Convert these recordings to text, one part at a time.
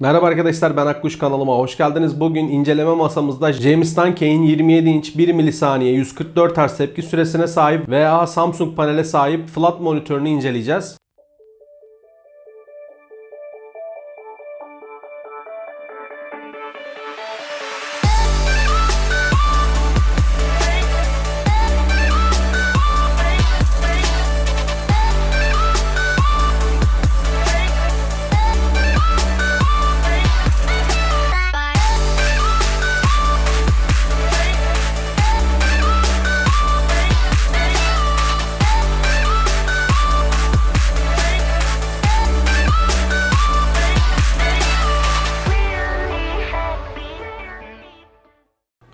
Merhaba arkadaşlar ben Akkuş kanalıma hoş geldiniz. Bugün inceleme masamızda James Dunkey'in 27 inç 1 milisaniye 144 Hz tepki süresine sahip veya Samsung panele sahip flat monitörünü inceleyeceğiz.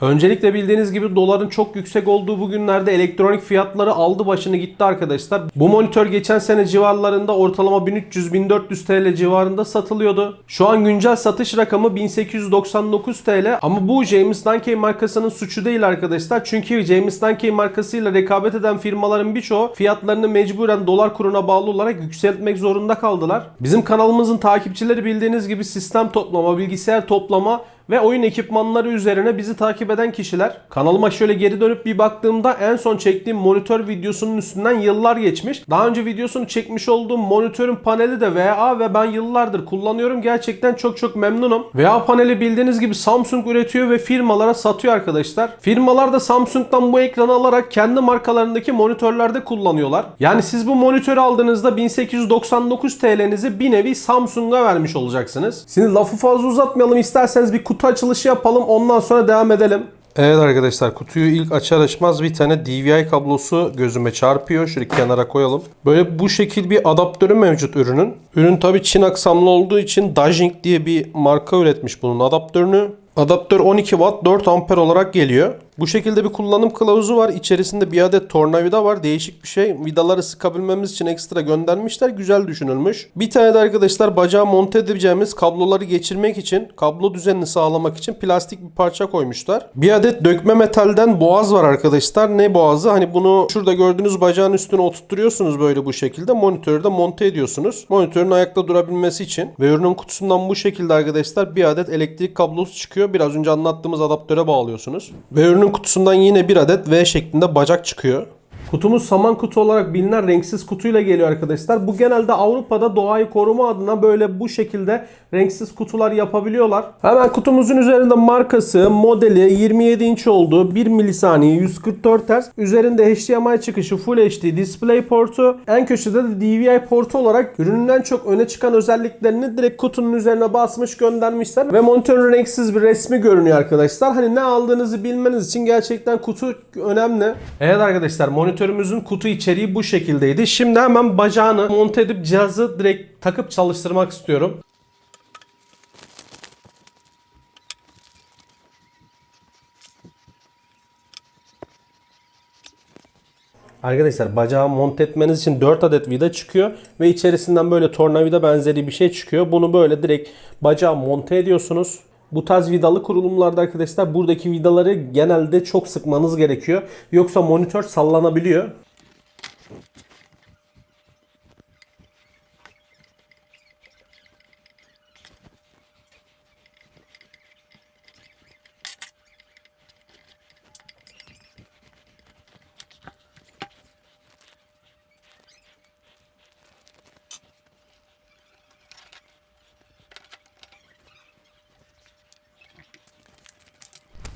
Öncelikle bildiğiniz gibi doların çok yüksek olduğu bu günlerde elektronik fiyatları aldı başını gitti arkadaşlar. Bu monitör geçen sene civarlarında ortalama 1300-1400 TL civarında satılıyordu. Şu an güncel satış rakamı 1899 TL ama bu James Dunkey markasının suçu değil arkadaşlar. Çünkü James Dunkey markasıyla rekabet eden firmaların birçoğu fiyatlarını mecburen dolar kuruna bağlı olarak yükseltmek zorunda kaldılar. Bizim kanalımızın takipçileri bildiğiniz gibi sistem toplama, bilgisayar toplama ve oyun ekipmanları üzerine bizi takip eden kişiler. Kanalıma şöyle geri dönüp bir baktığımda en son çektiğim monitör videosunun üstünden yıllar geçmiş. Daha önce videosunu çekmiş olduğum monitörün paneli de VA ve ben yıllardır kullanıyorum. Gerçekten çok çok memnunum. VA paneli bildiğiniz gibi Samsung üretiyor ve firmalara satıyor arkadaşlar. Firmalar da Samsung'dan bu ekranı alarak kendi markalarındaki monitörlerde kullanıyorlar. Yani siz bu monitörü aldığınızda 1899 TL'nizi bir nevi Samsung'a vermiş olacaksınız. Şimdi lafı fazla uzatmayalım isterseniz bir kutu açılışı yapalım ondan sonra devam edelim. Evet arkadaşlar kutuyu ilk açar açmaz bir tane DVI kablosu gözüme çarpıyor. Şöyle kenara koyalım. Böyle bu şekil bir adaptörü mevcut ürünün. Ürün tabi Çin aksamlı olduğu için Dajing diye bir marka üretmiş bunun adaptörünü. Adaptör 12 watt 4 amper olarak geliyor. Bu şekilde bir kullanım kılavuzu var. İçerisinde bir adet tornavida var. Değişik bir şey. Vidaları sıkabilmemiz için ekstra göndermişler. Güzel düşünülmüş. Bir tane de arkadaşlar bacağa monte edebileceğimiz kabloları geçirmek için, kablo düzenini sağlamak için plastik bir parça koymuşlar. Bir adet dökme metalden boğaz var arkadaşlar. Ne boğazı? Hani bunu şurada gördüğünüz bacağın üstüne oturtturuyorsunuz böyle bu şekilde. Monitörü de monte ediyorsunuz. Monitörün ayakta durabilmesi için. Ve ürünün kutusundan bu şekilde arkadaşlar bir adet elektrik kablosu çıkıyor. Biraz önce anlattığımız adaptöre bağlıyorsunuz. Ve ürünün kutusundan yine bir adet V şeklinde bacak çıkıyor. Kutumuz saman kutu olarak bilinen renksiz kutuyla geliyor arkadaşlar. Bu genelde Avrupa'da doğayı koruma adına böyle bu şekilde renksiz kutular yapabiliyorlar. Hemen kutumuzun üzerinde markası, modeli 27 inç olduğu 1 milisaniye 144 Hz. Üzerinde HDMI çıkışı Full HD display portu. En köşede de DVI portu olarak ürünün en çok öne çıkan özelliklerini direkt kutunun üzerine basmış göndermişler. Ve monitörün renksiz bir resmi görünüyor arkadaşlar. Hani ne aldığınızı bilmeniz için gerçekten kutu önemli. Evet arkadaşlar monitörümüzün kutu içeriği bu şekildeydi. Şimdi hemen bacağını monte edip cihazı direkt takıp çalıştırmak istiyorum. Arkadaşlar bacağı monte etmeniz için 4 adet vida çıkıyor ve içerisinden böyle tornavida benzeri bir şey çıkıyor. Bunu böyle direkt bacağa monte ediyorsunuz. Bu tarz vidalı kurulumlarda arkadaşlar buradaki vidaları genelde çok sıkmanız gerekiyor. Yoksa monitör sallanabiliyor.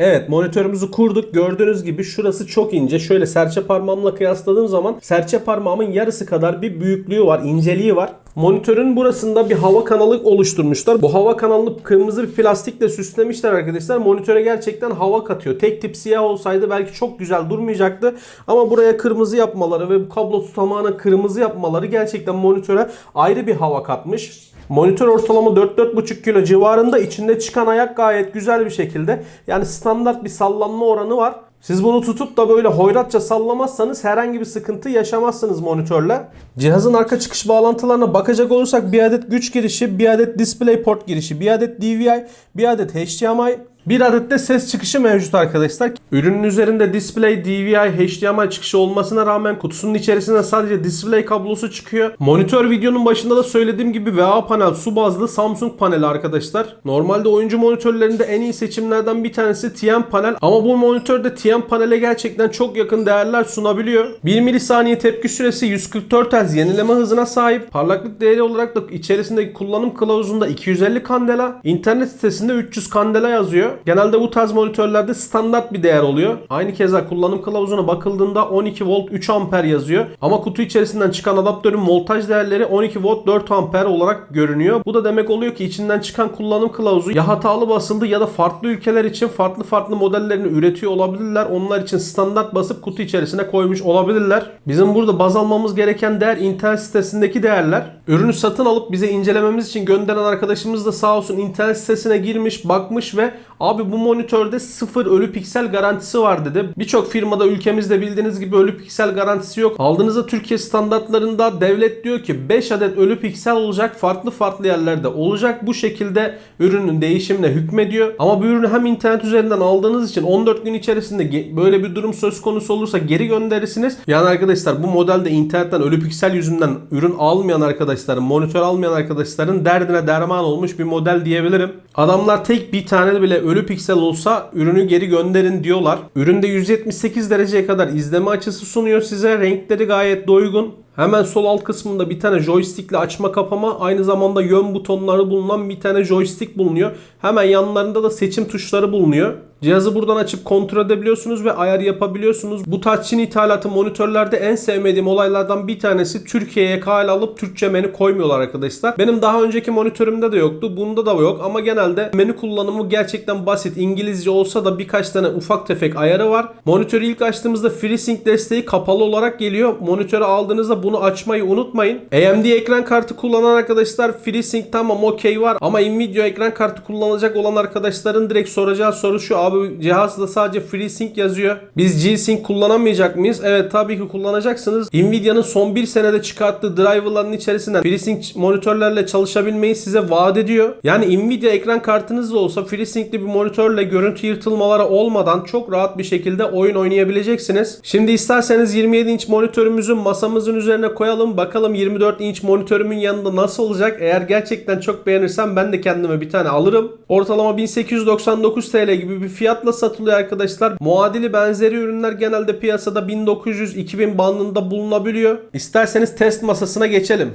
Evet monitörümüzü kurduk. Gördüğünüz gibi şurası çok ince. Şöyle serçe parmağımla kıyasladığım zaman serçe parmağımın yarısı kadar bir büyüklüğü var, inceliği var. Monitörün burasında bir hava kanalı oluşturmuşlar. Bu hava kanalını kırmızı bir plastikle süslemişler arkadaşlar. Monitöre gerçekten hava katıyor. Tek tip siyah olsaydı belki çok güzel durmayacaktı. Ama buraya kırmızı yapmaları ve bu kablo tutamağına kırmızı yapmaları gerçekten monitöre ayrı bir hava katmış. Monitör ortalama 4-4,5 kilo civarında. içinde çıkan ayak gayet güzel bir şekilde. Yani standart bir sallanma oranı var. Siz bunu tutup da böyle hoyratça sallamazsanız herhangi bir sıkıntı yaşamazsınız monitörle. Cihazın arka çıkış bağlantılarına bakacak olursak bir adet güç girişi, bir adet DisplayPort girişi, bir adet DVI, bir adet HDMI, Bir adet de ses çıkışı mevcut arkadaşlar. Ürünün üzerinde display, DVI, HDMI çıkışı olmasına rağmen kutusunun içerisinde sadece display kablosu çıkıyor. Monitör videonun başında da söylediğim gibi VA panel su bazlı Samsung paneli arkadaşlar. Normalde oyuncu monitörlerinde en iyi seçimlerden bir tanesi TN panel ama bu monitörde TN panele gerçekten çok yakın değerler sunabiliyor. 1 milisaniye tepki süresi 144 Hz yenileme hızına sahip. Parlaklık değeri olarak da içerisindeki kullanım kılavuzunda 250 kandela, internet sitesinde 300 kandela yazıyor. Genelde bu tarz monitörlerde standart bir değer oluyor. Aynı keza kullanım kılavuzuna bakıldığında 12 volt 3 amper yazıyor. Ama kutu içerisinden çıkan adaptörün voltaj değerleri 12 volt 4 amper olarak görünüyor. Bu da demek oluyor ki içinden çıkan kullanım kılavuzu ya hatalı basıldı ya da farklı ülkeler için farklı farklı modellerini üretiyor olabilirler. Onlar için standart basıp kutu içerisine koymuş olabilirler. Bizim burada baz almamız gereken değer internet sitesindeki değerler. Ürünü satın alıp bize incelememiz için gönderen arkadaşımız da sağ olsun internet sitesine girmiş, bakmış ve abi bu monitörde sıfır ölü piksel garantisi var dedi. Birçok firmada ülkemizde bildiğiniz gibi ölü piksel garantisi yok. Aldığınızda Türkiye standartlarında devlet diyor ki 5 adet ölü piksel olacak farklı farklı yerlerde olacak. Bu şekilde ürünün değişimine hükmediyor. Ama bu ürünü hem internet üzerinden aldığınız için 14 gün içerisinde böyle bir durum söz konusu olursa geri gönderirsiniz. Yani arkadaşlar bu modelde internetten ölü piksel yüzünden ürün almayan arkadaşların, monitör almayan arkadaşların derdine derman olmuş bir model diyebilirim. Adamlar tek bir tane bile ölü piksel olsa ürünü geri gönderin diyorlar. Üründe 178 dereceye kadar izleme açısı sunuyor size. Renkleri gayet doygun. Hemen sol alt kısmında bir tane joystickle açma kapama aynı zamanda yön butonları bulunan bir tane joystick bulunuyor. Hemen yanlarında da seçim tuşları bulunuyor. Cihazı buradan açıp kontrol edebiliyorsunuz ve ayar yapabiliyorsunuz. Bu touch Çin ithalatı monitörlerde en sevmediğim olaylardan bir tanesi Türkiye'ye kale alıp Türkçe menü koymuyorlar arkadaşlar. Benim daha önceki monitörümde de yoktu. Bunda da yok ama genelde menü kullanımı gerçekten basit. İngilizce olsa da birkaç tane ufak tefek ayarı var. Monitörü ilk açtığımızda FreeSync desteği kapalı olarak geliyor. Monitörü aldığınızda bunu açmayı unutmayın. AMD ekran kartı kullanan arkadaşlar FreeSync tamam okey var ama Nvidia ekran kartı kullanacak olan arkadaşların direkt soracağı soru şu abi cihazda sadece FreeSync yazıyor. Biz G-Sync kullanamayacak mıyız? Evet tabii ki kullanacaksınız. Nvidia'nın son bir senede çıkarttığı driverların içerisinden FreeSync monitörlerle çalışabilmeyi size vaat ediyor. Yani Nvidia ekran kartınız da olsa FreeSync'li bir monitörle görüntü yırtılmaları olmadan çok rahat bir şekilde oyun oynayabileceksiniz. Şimdi isterseniz 27 inç monitörümüzü masamızın üzerine koyalım. Bakalım 24 inç monitörümün yanında nasıl olacak? Eğer gerçekten çok beğenirsem ben de kendime bir tane alırım. Ortalama 1899 TL gibi bir fiyatla satılıyor arkadaşlar. Muadili benzeri ürünler genelde piyasada 1900-2000 bandında bulunabiliyor. İsterseniz test masasına geçelim.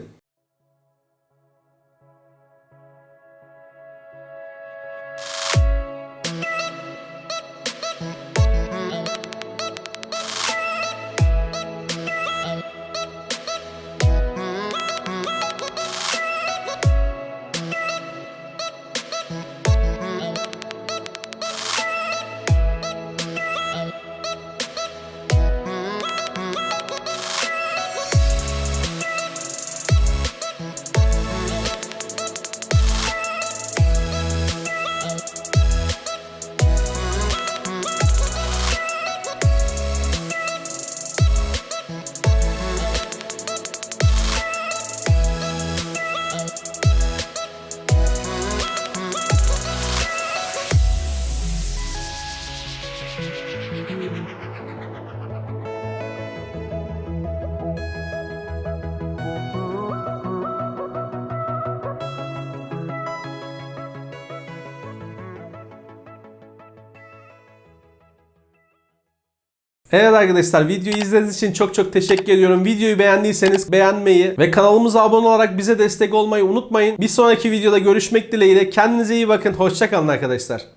Evet arkadaşlar videoyu izlediğiniz için çok çok teşekkür ediyorum. Videoyu beğendiyseniz beğenmeyi ve kanalımıza abone olarak bize destek olmayı unutmayın. Bir sonraki videoda görüşmek dileğiyle. Kendinize iyi bakın. Hoşçakalın arkadaşlar.